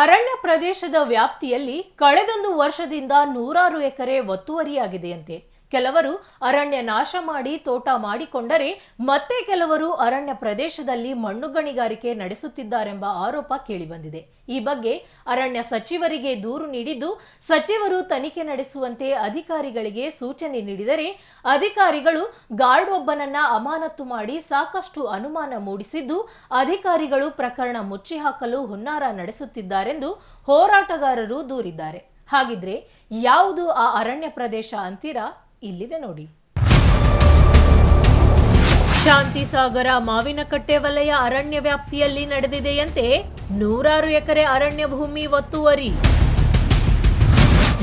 ಅರಣ್ಯ ಪ್ರದೇಶದ ವ್ಯಾಪ್ತಿಯಲ್ಲಿ ಕಳೆದೊಂದು ವರ್ಷದಿಂದ ನೂರಾರು ಎಕರೆ ಒತ್ತುವರಿಯಾಗಿದೆಯಂತೆ. ಕೆಲವರು ಅರಣ್ಯ ನಾಶ ಮಾಡಿ ತೋಟ ಮಾಡಿಕೊಂಡರೆ ಮತ್ತೆ ಕೆಲವರು ಅರಣ್ಯ ಪ್ರದೇಶದಲ್ಲಿ ಮಣ್ಣು ಗಣಿಗಾರಿಕೆ ನಡೆಸುತ್ತಿದ್ದಾರೆಂಬ ಆರೋಪ ಕೇಳಿಬಂದಿದೆ. ಈ ಬಗ್ಗೆ ಅರಣ್ಯ ಸಚಿವರಿಗೆ ದೂರು ನೀಡಿದ್ದು, ಸಚಿವರು ತನಿಖೆ ನಡೆಸುವಂತೆ ಅಧಿಕಾರಿಗಳಿಗೆ ಸೂಚನೆ ನೀಡಿದರೆ ಅಧಿಕಾರಿಗಳು ಗಾರ್ಡ್ ಒಬ್ಬನನ್ನ ಅಮಾನತು ಮಾಡಿ ಸಾಕಷ್ಟು ಅನುಮಾನ ಮೂಡಿಸಿದ್ದು, ಅಧಿಕಾರಿಗಳು ಪ್ರಕರಣ ಮುಚ್ಚಿ ಹಾಕಲು ಹುನ್ನಾರ ನಡೆಸುತ್ತಿದ್ದಾರೆಂದು ಹೋರಾಟಗಾರರು ದೂರಿದ್ದಾರೆ. ಹಾಗಿದ್ರೆ ಯಾವುದು ಆ ಅರಣ್ಯ ಪ್ರದೇಶ ಅಂತೀರಾ? ಇಲ್ಲಿದೆ ನೋಡಿ. ಶಾಂತಿಸಾಗರ ಮಾವಿನಕಟ್ಟೆ ವಲಯ ಅರಣ್ಯ ವ್ಯಾಪ್ತಿಯಲ್ಲಿ ನಡೆದಿದೆಯಂತೆ ನೂರಾರು ಎಕರೆ ಅರಣ್ಯ ಭೂಮಿ ಒತ್ತುವರಿ.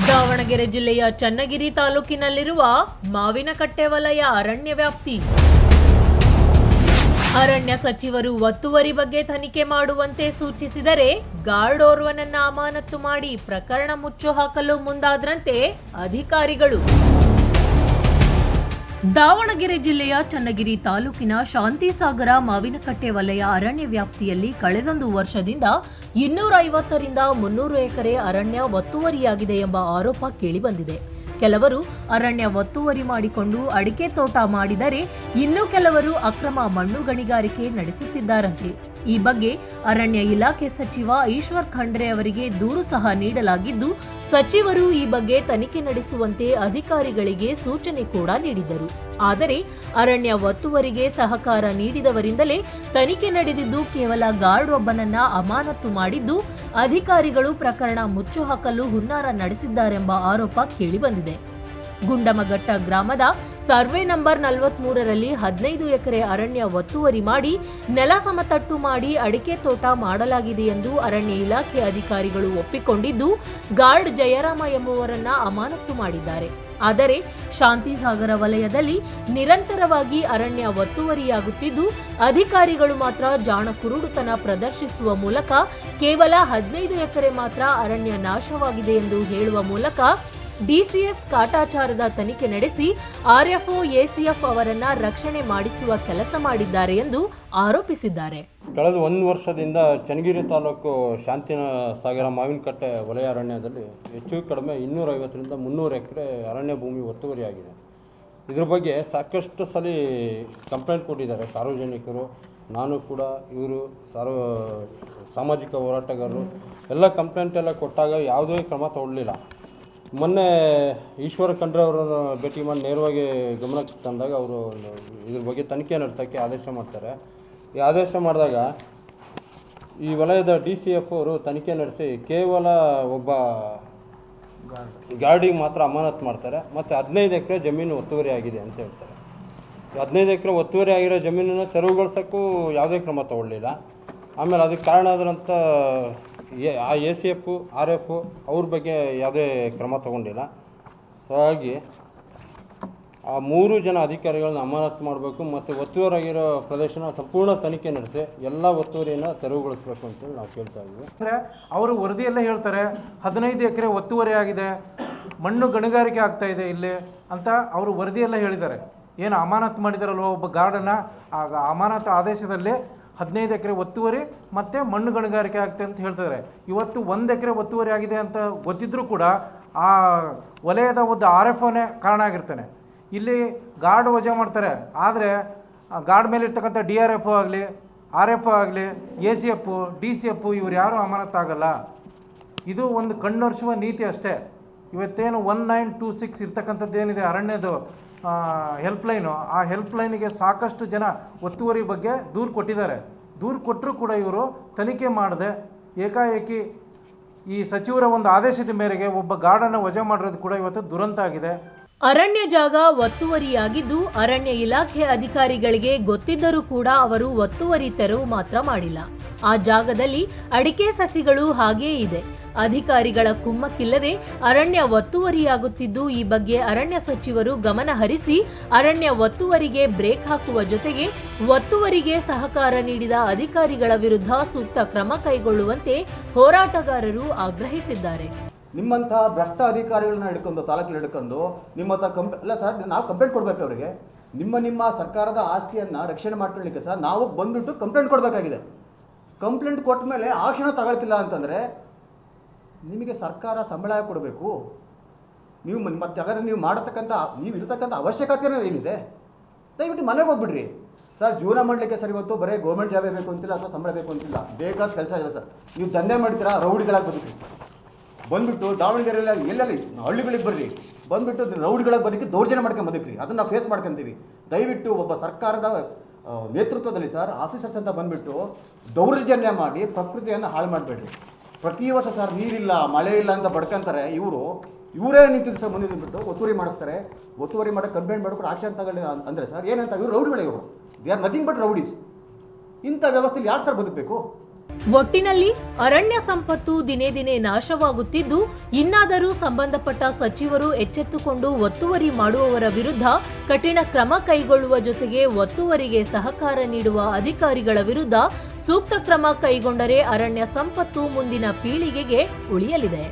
ದಾವಣಗೆರೆ ಜಿಲ್ಲೆಯ ಚನ್ನಗಿರಿ ತಾಲೂಕಿನಲ್ಲಿರುವ ಮಾವಿನಕಟ್ಟೆ ವಲಯ ಅರಣ್ಯ ವ್ಯಾಪ್ತಿ. ಅರಣ್ಯ ಸಚಿವರು ಒತ್ತುವರಿ ಬಗ್ಗೆ ತನಿಖೆ ಮಾಡುವಂತೆ ಸೂಚಿಸಿದರೆ ಗಾರ್ಡ್ ಓರ್ವನನ್ನ ಮಾಡಿ ಪ್ರಕರಣ ಮುಚ್ಚು ಹಾಕಲು ಮುಂದಾದ್ರಂತೆ ಅಧಿಕಾರಿಗಳು. ದಾವಣಗೆರೆ ಜಿಲ್ಲೆಯ ಚನ್ನಗಿರಿ ತಾಲೂಕಿನ ಶಾಂತಿಸಾಗರ ಮಾವಿನಕಟ್ಟೆ ವಲಯ ಅರಣ್ಯ ವ್ಯಾಪ್ತಿಯಲ್ಲಿ ಕಳೆದೊಂದು ವರ್ಷದಿಂದ ಇನ್ನೂರ ಐವತ್ತರಿಂದ ಮುನ್ನೂರು ಎಕರೆ ಅರಣ್ಯ ಒತ್ತುವರಿಯಾಗಿದೆ ಎಂಬ ಆರೋಪ ಕೇಳಿಬಂದಿದೆ. ಕೆಲವರು ಅರಣ್ಯ ಒತ್ತುವರಿ ಮಾಡಿಕೊಂಡು ಅಡಿಕೆ ತೋಟ ಮಾಡಿದರೆ ಇನ್ನು ಕೆಲವರು ಅಕ್ರಮ ಮಣ್ಣು ಗಣಿಗಾರಿಕೆ ನಡೆಸುತ್ತಿದ್ದಾರಂತೆ. ಈ ಬಗ್ಗೆ ಅರಣ್ಯ ಇಲಾಖೆ ಸಚಿವ ಈಶ್ವರ್ ಖಂಡ್ರೆ ಅವರಿಗೆ ದೂರು ಸಹ ನೀಡಲಾಗಿದ್ದು, ಸಚಿವರು ಈ ಬಗ್ಗೆ ತನಿಖೆ ನಡೆಸುವಂತೆ ಅಧಿಕಾರಿಗಳಿಗೆ ಸೂಚನೆ ಕೂಡ ನೀಡಿದ್ದರು. ಆದರೆ, ಅರಣ್ಯ ಒತ್ತುವರಿಗೆ ಸಹಕಾರ ನೀಡಿದವರಿಂದಲೇ ತನಿಖೆ ನಡೆದಿದ್ದು, ಕೇವಲ ಗಾರ್ಡ್ ಒಬ್ಬನನ್ನ ಅಮಾನತು ಮಾಡಿದ್ದು, ಅಧಿಕಾರಿಗಳು ಪ್ರಕರಣ ಮುಚ್ಚುಹಾಕಲು ಹುನ್ನಾರ ನಡೆಸಿದ್ದಾರೆಂಬ ಆರೋಪ ಕೇಳಿಬಂದಿದೆ. ಗುಂಡಮಘಟ್ಟ ಗ್ರಾಮದ ಸರ್ವೆ ನಂಬರ್ ನಲವತ್ಮೂರರಲ್ಲಿ ಹದಿನೈದು ಎಕರೆ ಅರಣ್ಯ ಒತ್ತುವರಿ ಮಾಡಿ, ನೆಲ ಸಮತಟ್ಟು ಮಾಡಿ ಅಡಿಕೆ ತೋಟ ಮಾಡಲಾಗಿದೆ ಎಂದು ಅರಣ್ಯ ಇಲಾಖೆ ಅಧಿಕಾರಿಗಳು ಒಪ್ಪಿಕೊಂಡಿದ್ದು, ಗಾರ್ಡ್ ಜಯರಾಮ ಎಂಬುವರನ್ನ ಅಮಾನತ್ತು ಮಾಡಿದ್ದಾರೆ. ಆದರೆ, ಶಾಂತಿಸಾಗರ ವಲಯದಲ್ಲಿ ನಿರಂತರವಾಗಿ ಅರಣ್ಯ ಒತ್ತುವರಿಯಾಗುತ್ತಿದ್ದು, ಅಧಿಕಾರಿಗಳು ಮಾತ್ರ ಜಾಣ ಕುರುಡುತನ ಪ್ರದರ್ಶಿಸುವ ಮೂಲಕ ಕೇವಲ ಹದಿನೈದು ಎಕರೆ ಮಾತ್ರ ಅರಣ್ಯ ನಾಶವಾಗಿದೆ ಎಂದು ಹೇಳುವ ಮೂಲಕ ಡಿಸಿಎಸ್ ಕಾಟಾಚಾರದ ತನಿಖೆ ನಡೆಸಿ ಆರ್ಎಫ್ಒ, ಎಸಿಎಫ್ ಅವರನ್ನ ರಕ್ಷಣೆ ಮಾಡಿಸುವ ಕೆಲಸ ಮಾಡಿದ್ದಾರೆ ಎಂದು ಆರೋಪಿಸಿದ್ದಾರೆ. ಕಳೆದ ಒಂದು ವರ್ಷದಿಂದ ಚನ್ನಗಿರಿ ತಾಲೂಕು ಶಾಂತಿನ ಸಾಗರ ಮಾವಿನಕಟ್ಟೆ ವಲಯ ಅರಣ್ಯದಲ್ಲಿ ಹೆಚ್ಚು ಕಡಿಮೆ ಇನ್ನೂರೈವತ್ತರಿಂದ ಮುನ್ನೂರು ಎಕರೆ ಅರಣ್ಯ ಭೂಮಿ ಒತ್ತುವರಿಯಾಗಿದೆ. ಇದ್ರ ಬಗ್ಗೆ ಸಾಕಷ್ಟು ಸಲ ಕಂಪ್ಲೇಂಟ್ ಕೊಟ್ಟಿದ್ದಾರೆ ಸಾರ್ವಜನಿಕರು. ನಾನು ಕೂಡ, ಇವರು ಸಾರ್ವ ಸಾಮಾಜಿಕ ಹೋರಾಟಗಾರರು, ಎಲ್ಲ ಕಂಪ್ಲೇಂಟ್ ಎಲ್ಲ ಕೊಟ್ಟಾಗ ಯಾವುದೇ ಕ್ರಮ ತಗೊಳ್ಳಿಲ್ಲ. ಮೊನ್ನೆ ಈಶ್ವರ ಖಂಡ್ರೆ ಅವರನ್ನು ಭೇಟಿ ಮಾಡಿ ನೇರವಾಗಿ ಗಮನಕ್ಕೆ ತಂದಾಗ ಅವರು ಇದ್ರ ಬಗ್ಗೆ ತನಿಖೆ ನಡೆಸೋಕ್ಕೆ ಆದೇಶ ಮಾಡ್ತಾರೆ. ಈ ಆದೇಶ ಮಾಡಿದಾಗ ಈ ವಲಯದ ಡಿ ಸಿ ಎಫ್ ಅವರು ತನಿಖೆ ನಡೆಸಿ ಕೇವಲ ಒಬ್ಬ ಗಾರ್ಡಿಗೆ ಮಾತ್ರ ಅಮಾನತ್ ಮಾಡ್ತಾರೆ. ಮತ್ತು ಹದಿನೈದು ಎಕರೆ ಜಮೀನು ಒತ್ತುವರಿ ಆಗಿದೆ ಅಂತ ಹೇಳ್ತಾರೆ. ಹದಿನೈದು ಎಕರೆ ಒತ್ತುವರಿ ಆಗಿರೋ ಜಮೀನನ್ನು ತೆರವುಗೊಳಿಸೋಕ್ಕೂ ಯಾವುದೇ ಕ್ರಮ ತಗೊಳ್ಳಿಲ್ಲ. ಆಮೇಲೆ ಅದಕ್ಕೆ ಕಾರಣ ಆದ್ರಂಥ ಎ, ಆ A C F, R F ಅವ್ರ ಬಗ್ಗೆ ಯಾವುದೇ ಕ್ರಮ ತಗೊಂಡಿಲ್ಲ. ಹಾಗಾಗಿ ಆ ಮೂರು ಜನ ಅಧಿಕಾರಿಗಳನ್ನ ಅಮಾನತು ಮಾಡಬೇಕು ಮತ್ತು ಒತ್ತುವರಾಗಿರೋ ಪ್ರದೇಶನ ಸಂಪೂರ್ಣ ತನಿಖೆ ನಡೆಸಿ ಎಲ್ಲ ಒತ್ತುವರಿಯನ್ನು ತೆರವುಗೊಳಿಸಬೇಕು ಅಂತೇಳಿ ನಾವು ಕೇಳ್ತಾ ಇದ್ದೀವಿ ಅಂದರೆ ಅವರು ವರದಿಯಲ್ಲೇ ಹೇಳ್ತಾರೆ, ಹದಿನೈದು ಎಕರೆ ಒತ್ತುವರಿ ಆಗಿದೆ, ಮಣ್ಣು ಗಣಿಗಾರಿಕೆ ಆಗ್ತಾ ಇದೆ ಇಲ್ಲಿ ಅಂತ ಅವರು ವರದಿಯೆಲ್ಲ ಹೇಳಿದ್ದಾರೆ. ಏನು ಅಮಾನತು ಮಾಡಿದಾರಲ್ವ ಒಬ್ಬ ಗಾರ್ಡನ್ನ? ಆ ಅಮಾನತು ಆದೇಶದಲ್ಲಿ ಹದಿನೈದು ಎಕರೆ ಒತ್ತುವರಿ ಮತ್ತು ಮಣ್ಣು ಗಣಿಗಾರಿಕೆ ಆಗುತ್ತೆ ಅಂತ ಹೇಳ್ತಾರೆ ಇವತ್ತು ಒಂದು ಎಕರೆ ಒತ್ತುವರಿ ಆಗಿದೆ ಅಂತ ಗೊತ್ತಿದ್ರೂ ಕೂಡ ಆ ವಲಯದ ಒಂದು ಆರ್ ಎಫ್ ಓನೇ ಕಾರಣ ಆಗಿರ್ತಾನೆ. ಇಲ್ಲಿ ಗಾರ್ಡ್ ವಜಾ ಮಾಡ್ತಾರೆ. ಆದರೆ ಗಾರ್ಡ್ ಮೇಲೆ ಇರ್ತಕ್ಕಂಥ ಡಿ ಆರ್ ಎಫ್ ಆಗಲಿ, ಆರ್ ಎಫ್ ಆಗಲಿ, A C F D C F ಇವ್ರು ಯಾರೂ ಅಮಾನತ್ತಾಗಲ್ಲ ಇದು ಒಂದು ಕಣ್ಣೊರೆಸುವ ನೀತಿ ಅಷ್ಟೇ. ಇವತ್ತೇನು ಒನ್ ನೈನ್ ಟೂ ಸಿಕ್ಸ್ ಇರ್ತಕ್ಕಂಥದ್ದು ಏನಿದೆ? ಅರಣ್ಯದ ಹೆಲ್ಪ್ಲೈನು ಆ ಹೆಲ್ಪ್ಲೈನಿಗೆ ಸಾಕಷ್ಟು ಜನ ಒತ್ತುವರಿ ಬಗ್ಗೆ ದೂರು ಕೊಟ್ಟಿದ್ದಾರೆ. ದೂರು ಕೊಟ್ಟರೂ ಕೂಡ ಇವರು ತನಿಖೆ ಮಾಡದೆ ಏಕಾಏಕಿ ಈ ಸಚಿವರ ಒಂದು ಆದೇಶದ ಮೇರೆಗೆ ಒಬ್ಬ ಗಾರ್ಡನ್ನು ವಜಾ ಮಾಡಿರೋದು ಕೂಡ ಇವತ್ತು ದುರಂತ ಆಗಿದೆ. ಅರಣ್ಯ ಜಾಗ ಒತ್ತುವರಿಯಾಗಿದ್ದು, ಅರಣ್ಯ ಇಲಾಖೆ ಅಧಿಕಾರಿಗಳಿಗೆ ಗೊತ್ತಿದ್ದರೂ ಕೂಡ ಅವರು ಒತ್ತುವರಿ ತೆರವು ಮಾತ್ರ ಮಾಡಿಲ್ಲ. ಆ ಜಾಗದಲ್ಲಿ ಅಡಿಕೆ ಸಸಿಗಳು ಹಾಗೇ ಇದೆ. ಅಧಿಕಾರಿಗಳ ಕುಮ್ಮಕ್ಕಿಲ್ಲದೆ ಅರಣ್ಯ ಒತ್ತುವರಿಯಾಗುತ್ತಿದ್ದು, ಈ ಬಗ್ಗೆ ಅರಣ್ಯ ಸಚಿವರು ಗಮನ ಹರಿಸಿ, ಅರಣ್ಯ ಒತ್ತುವರಿಗೆ ಬ್ರೇಕ್ ಹಾಕುವ ಜೊತೆಗೆ ಒತ್ತುವರಿಗೆ ಸಹಕಾರ ನೀಡಿದ ಅಧಿಕಾರಿಗಳ ವಿರುದ್ಧ ಸೂಕ್ತ ಕ್ರಮ ಕೈಗೊಳ್ಳುವಂತೆ ಹೋರಾಟಗಾರರು ಆಗ್ರಹಿಸಿದ್ದಾರೆ. ನಿಮ್ಮಂತಹ ಭ್ರಷ್ಟ ಅಧಿಕಾರಿಗಳನ್ನ ಹಿಡ್ಕೊಂಡು, ತಾಲೂಕಲ್ಲಿ ಹಿಡ್ಕೊಂಡು, ನಿಮ್ಮ ಹತ್ರ ಕಂಪ್, ಅಲ್ಲ ಸರ್, ನಾವು ಕಂಪ್ಲೇಂಟ್ ಕೊಡ್ಬೇಕು ಅವರಿಗೆ. ನಿಮ್ಮ ನಿಮ್ಮ ಸರ್ಕಾರದ ಆಸ್ತಿಯನ್ನು ರಕ್ಷಣೆ ಮಾಡ್ಕೊಳ್ಳಿಕ್ಕೆ ಸರ್, ನಾವು ಬಂದ್ಬಿಟ್ಟು ಕಂಪ್ಲೇಂಟ್ ಕೊಡಬೇಕಾಗಿದೆ. ಕಂಪ್ಲೇಂಟ್ ಕೊಟ್ಟ ಮೇಲೆ ಆ ಕ್ಷಣ ತಗೊಳ್ತಿಲ್ಲ ಅಂತಂದರೆ ನಿಮಗೆ ಸರ್ಕಾರ ಸಂಬಳ ಕೊಡಬೇಕು. ನೀವು ಮತ್ತೆ ಹಾಗಾದ್ರೆ ನೀವು ಮಾಡತಕ್ಕಂಥ, ನೀವು ಇರತಕ್ಕಂಥ ಅವಶ್ಯಕತೆ ಏನಿದೆ? ದಯವಿಟ್ಟು ಮನೆಗೆ ಹೋಗ್ಬಿಡ್ರಿ. ಸರ್, ಜೀವನ ಮಾಡಲಿಕ್ಕೆ ಸರ್ ಇವತ್ತು ಬರೀ ಗೌರ್ಮೆಂಟ್ ಜಾಬೇ ಬೇಕು ಅಂತಿಲ್ಲ ಅಥವಾ ಸಂಬಳ ಬೇಕು ಅಂತಿಲ್ಲ. ಬೇಕಾದ ಕೆಲಸ ಇದೆ ಸರ್. ನೀವು ದಂಧೆ ಮಾಡ್ತೀರಾ, ರೌಡಿಗಳಾಗಿ ಬದುಕಿ ಬಂದ್ಬಿಟ್ಟು ದಾವಣಗೆರೆಯಲ್ಲಿ ಎಲ್ಲೆಲ್ಲಿ? ಹಳ್ಳಿಗಳಿಗೆ ಬರ್ರಿ. ಬಂದ್ಬಿಟ್ಟು ರೌಡಿಗಳಾಗಿ ಬದುಕಿ ದೌರ್ಜನ್ಯ ಮಾಡ್ಕೊಂಡು ಬದುಕ್ರಿ ಅದನ್ನ ಫೇಸ್ ಮಾಡ್ಕೊಂತೀವಿ. ದಯವಿಟ್ಟು ಒಬ್ಬ ಸರ್ಕಾರದ ನೇತೃತ್ವದಲ್ಲಿ ಸರ್ ಆಫೀಸರ್ಸ್ ಅಂತ ಬಂದ್ಬಿಟ್ಟು ದೌರ್ಜನ್ಯ ಮಾಡಿ ಪ್ರಕೃತಿಯನ್ನು ಹಾಳು ಮಾಡಬೇಡ್ರಿ. ಪ್ರತಿ ವರ್ಷ ಸರ್ ನೀರಿಲ್ಲ, ಮಳೆ ಇಲ್ಲ ಅಂತ ಬಡ್ಕೊಂತಾರೆ. ಇವರು, ಇವರೇ ನಿಂತಿದ್ದು ಸರ್ ಮುಂದೆ ನಿಂತ್ಬಿಟ್ಟು ಒತ್ತುವರಿ ಮಾಡಿಸ್ತಾರೆ. ಒತ್ತುವರಿ ಮಾಡಿ ಕಂಪ್ಲೇಂಟ್ ಮಾಡ್ಬಿಟ್ಟು ಆಕ್ಷನ್ ತಗೊಳ್ಳಿ ಅಂದರೆ ಸರ್ ಏನಂತ ಇವರು ರೌಡಿಗಳೇ ಇವರು. They are nothing but rowdies ಇಂಥ ವ್ಯವಸ್ಥೆಯಲ್ಲಿ ಯಾರು ಸರ್ ಬದುಕಬೇಕು? ಒಟ್ಟಿನಲ್ಲಿ ಅರಣ್ಯ ಸಂಪತ್ತು ದಿನೇ ದಿನೇ ನಾಶವಾಗುತ್ತಿದ್ದು, ಇನ್ನಾದರೂ ಸಂಬಂಧಪಟ್ಟ ಸಚಿವರು ಎಚ್ಚೆತ್ತುಕೊಂಡು ಒತ್ತುವರಿ ಮಾಡುವವರ ವಿರುದ್ಧ ಕಠಿಣ ಕ್ರಮ ಕೈಗೊಳ್ಳುವ ಜೊತೆಗೆ ಒತ್ತುವರಿಗೆ ಸಹಕಾರ ನೀಡುವ ಅಧಿಕಾರಿಗಳ ವಿರುದ್ಧ ಸೂಕ್ತ ಕ್ರಮ ಕೈಗೊಂಡರೆ ಅರಣ್ಯ ಸಂಪತ್ತು ಮುಂದಿನ ಪೀಳಿಗೆಗೆ ಉಳಿಯಲಿದೆ.